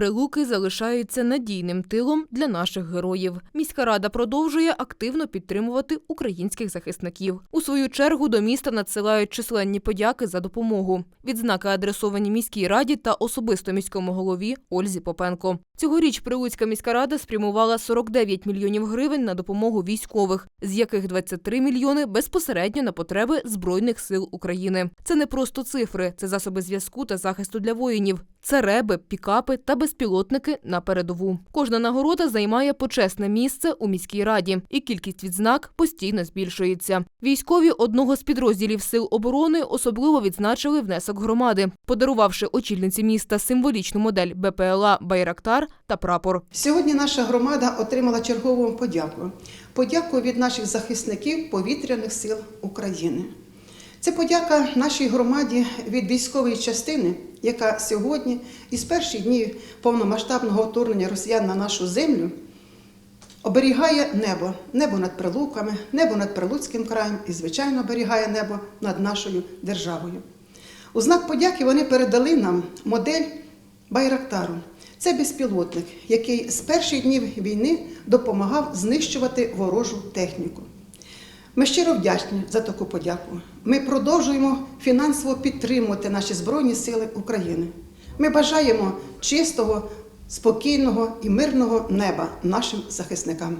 Прилуки залишаються надійним тилом для наших героїв. Міська рада продовжує активно підтримувати українських захисників. У свою чергу до міста надсилають численні подяки за допомогу. Відзнаки адресовані міській раді та особисто міському голові Ользі Попенко. Цьогоріч Прилуцька міська рада спрямувала 49 мільйонів гривень на допомогу військових, з яких 23 мільйони безпосередньо на потреби збройних сил України. Це не просто цифри, це засоби зв'язку та захисту для воїнів. Це реби, пікапи та безпілотники на передову. Кожна нагорода займає почесне місце у міській раді, і кількість відзнак постійно збільшується. Військові одного з підрозділів сил оборони особливо відзначили внесок громади, подарувавши очільниці міста символічну модель БПЛА Байрактар та прапор. Сьогодні наша громада отримала чергову подяку. Подяку від наших захисників повітряних сил України. Це подяка нашій громаді від військової частини, яка сьогодні, із перших днів повномасштабного вторгнення росіян на нашу землю, оберігає небо, небо над Прилуками, небо над Прилуцьким краєм і, звичайно, оберігає небо над нашою державою. У знак подяки вони передали нам модель Байрактару. Це безпілотник, який з перших днів війни допомагав знищувати ворожу техніку. Ми щиро вдячні за таку подяку. Ми продовжуємо фінансово підтримувати наші Збройні Сили України. Ми бажаємо чистого, спокійного і мирного неба нашим захисникам.